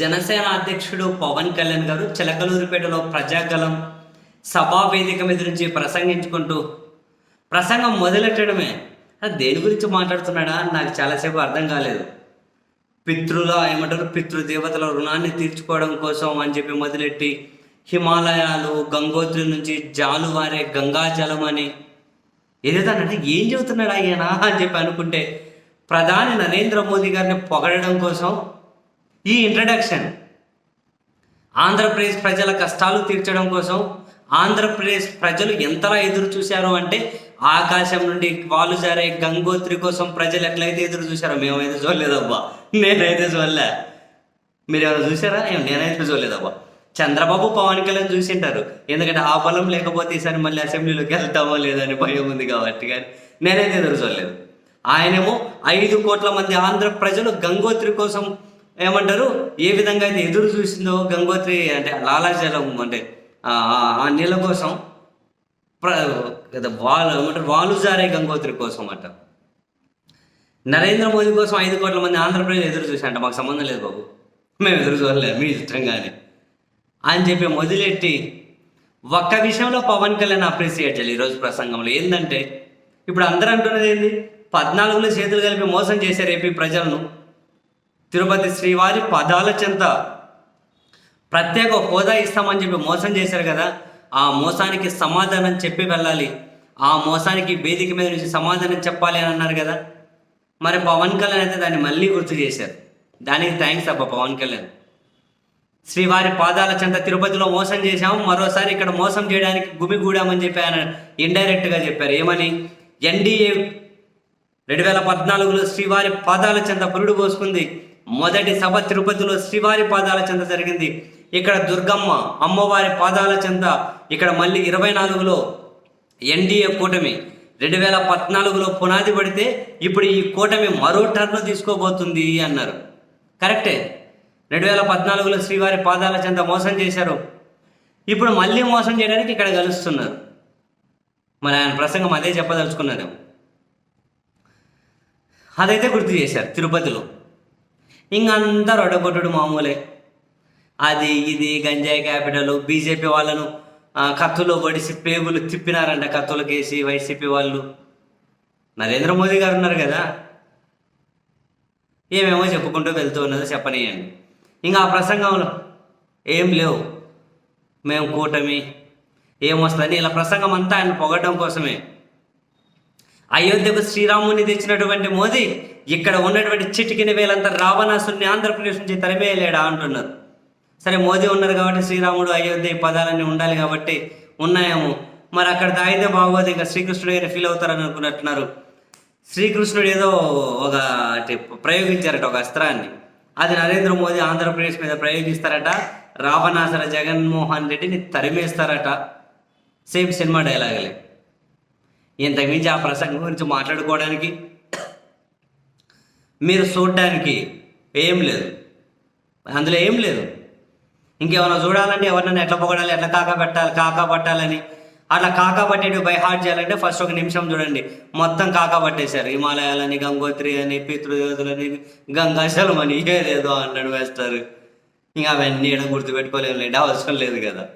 జనసేన అధ్యక్షుడు పవన్ కళ్యాణ్ గారు చిలకలూరిపేటలో ప్రజాగలం సభా వేదిక మీద నుంచి ప్రసంగించుకుంటూ ప్రసంగం మొదలెట్టడమే. దేని గురించి మాట్లాడుతున్నాడా? అని నాకు చాలాసేపు అర్థం కాలేదు. పితృల ఏమంటారు? పితృదేవతల రుణాన్ని తీర్చుకోవడం కోసం అని చెప్పి మొదలెట్టి హిమాలయాలు గంగోత్రి నుంచి జాలువారే గంగాజలం అని. ఏదైతే ఏం చెబుతున్నాడు ఆయన అని చెప్పి అనుకుంటే ప్రధాని నరేంద్ర మోదీ గారిని పొగడడం కోసం ఈ ఇంట్రడక్షన్ ఆంధ్రప్రదేశ్ ప్రజల కష్టాలు తీర్చడం కోసం ఆంధ్రప్రదేశ్ ప్రజలు ఎంతలా ఎదురు చూశారు అంటే ఆకాశం నుండి వాళ్ళు జారే గంగోత్రి కోసం ప్రజలు ఎట్లయితే ఎదురు చూశారో మేమైతే చూడలేదబ్బా. నేనైతే చూడలే. మీరు ఎవరు చూసారా నేనైతే చూడలేదబ్బా. చంద్రబాబు పవన్ కళ్యాణ్ చూసింటారు. ఎందుకంటే ఆ బలం లేకపోతే ఈసారి మళ్ళీ అసెంబ్లీలోకి వెళ్తామో లేదని భయం ఉంది కాబట్టి కానీ నేనైతే ఎదురు చూడలేదు. ఆయనేమో ఐదు కోట్ల మంది ఆంధ్ర ప్రజలు గంగోత్రి కోసం ఏమంటారు? ఏ విధంగా అయితే ఎదురు చూసిందో గంగోత్రి అంటే లాలాజలం అంటే ఆ నీళ్ళ కోసం వాళ్ళు ఏమంటారు? వాళ్ళు జారే గంగోత్రి కోసం అంట. నరేంద్ర మోదీ కోసం ఐదు కోట్ల మంది ఆంధ్రప్రదేశ్ ఎదురు చూసాంట మాకు సంబంధం లేదు బాబు. మేము ఎదురు చూడలేదు మీ ఇష్టంగానే అని చెప్పి మొదలెట్టి ఒక్క విషయంలో పవన్ కళ్యాణ్ అప్రిసియేట్ చేయాలి ఈరోజు ప్రసంగంలో. ఏంటంటే ఇప్పుడు అందరూ అంటున్నది ఏంది? పద్నాలుగులో చేతులు కలిపి మోసం చేశారు ఏపీ ప్రజలను. తిరుపతి శ్రీవారి పదాల చెంత. ప్రత్యేక హోదా ఇస్తామని చెప్పి మోసం చేశారు కదా ఆ మోసానికి సమాధానం చెప్పి వెళ్ళాలి. ఆ మోసానికి వేదిక మీద నుంచి సమాధానం చెప్పాలి అని అన్నారు కదా. మరి పవన్ కళ్యాణ్ అయితే దాన్ని మళ్ళీ గుర్తు చేశారు. దానికి థ్యాంక్స్ అబ్బా పవన్ కళ్యాణ్. శ్రీవారి పాదాల చెంత తిరుపతిలో మోసం చేశాము మరోసారి ఇక్కడ మోసం చేయడానికి గుమిగూడామని చెప్పి ఆయన ఇండైరెక్ట్గా చెప్పారు. ఏమని? ఎన్డీఏ రెండు వేల పద్నాలుగులో శ్రీవారి పాదాల చెంత పురుడు పోసుకుంది. మొదటి సభ తిరుపతిలో శ్రీవారి పాదాల చెంత జరిగింది. ఇక్కడ దుర్గమ్మ అమ్మవారి పాదాల చెంత ఇక్కడ మళ్ళీ ఇరవై నాలుగులో ఎన్డీఏ కూటమి. రెండు వేల పద్నాలుగులో పునాది పడితే ఇప్పుడు ఈ కూటమి మరో టర్న్ తీసుకోబోతుంది అన్నారు. కరెక్టే. రెండు వేల పద్నాలుగులో శ్రీవారి పాదాల చెంత మోసం చేశారు. ఇప్పుడు మళ్ళీ మోసం చేయడానికి ఇక్కడ కలుస్తున్నారు మరి ఆయన ప్రసంగం అదే చెప్పదలుచుకున్నారు అదైతే గుర్తు చేశారు తిరుపతిలో. ఇంకందరూ రొడగొట్టుడు మామూలే. అది ఇది గంజాయి క్యాపిటల్ బీజేపీ వాళ్ళను కత్తులో పడిసి పేగులు తిప్పినారంట కత్తులకేసి వైసీపీ వాళ్ళు. నరేంద్ర మోదీ గారు ఉన్నారు కదా. ఏమేమో చెప్పుకుంటూ వెళ్తూ ఉన్నదో చెప్పనీయండి. ఇంకా ఆ ప్రసంగంలో ఏం లేవు. మేము కూటమి ఏమొస్తుంది ఇలా ప్రసంగం అంతా ఆయన పొగడడం కోసమే. అయోధ్యకు శ్రీరాముని తెచ్చినటువంటి మోదీ ఇక్కడ ఉన్నటువంటి చిటికిన వేలంతా రావణాసుని ఆంధ్రప్రదేశ్ నుంచి తరిమేయలేడా అంటున్నారు. సరే మోదీ ఉన్నారు కాబట్టి శ్రీరాముడు అయోధ్య ఈ పదాలన్నీ ఉండాలి కాబట్టి ఉన్నాయేమో. మరి అక్కడ తాగితే బాగోదు ఇంకా శ్రీకృష్ణుడు గారు ఫీల్ అవుతారని అనుకున్నట్టున్నారు శ్రీకృష్ణుడు ఏదో ఒక ప్రయోగించారట ఒక అస్త్రాన్ని. అది నరేంద్ర మోదీ ఆంధ్రప్రదేశ్ మీద ప్రయోగిస్తారట రావణాసర జగన్మోహన్ రెడ్డిని తరిమేస్తారట. సేమ్ సినిమా డైలాగులే ఇంతకుమించి ఆ ప్రసంగం గురించి మాట్లాడుకోవడానికి మీరు చూడడానికి ఏం లేదు. అందులో ఏం లేదు. ఇంకేమైనా చూడాలంటే ఎవరినైనా ఎట్లా పొగడాలి ఎట్లా కాకా పెట్టాలి కాకా పట్టాలని. అట్లా కాకా పట్టేటి బై హార్ట్ చేయాలంటే ఫస్ట్ ఒక నిమిషం చూడండి. మొత్తం కాకా పట్టేశారు. హిమాలయాలని గంగోత్రి అని పితృదేవతలని గంగాశలం అని. ఏదేదో అన్నాడు వేస్తారు ఇంకా అవన్నీ ఇక్కడ గుర్తుపెట్టుకోలేము లేండి. అవసరం లేదు కదా.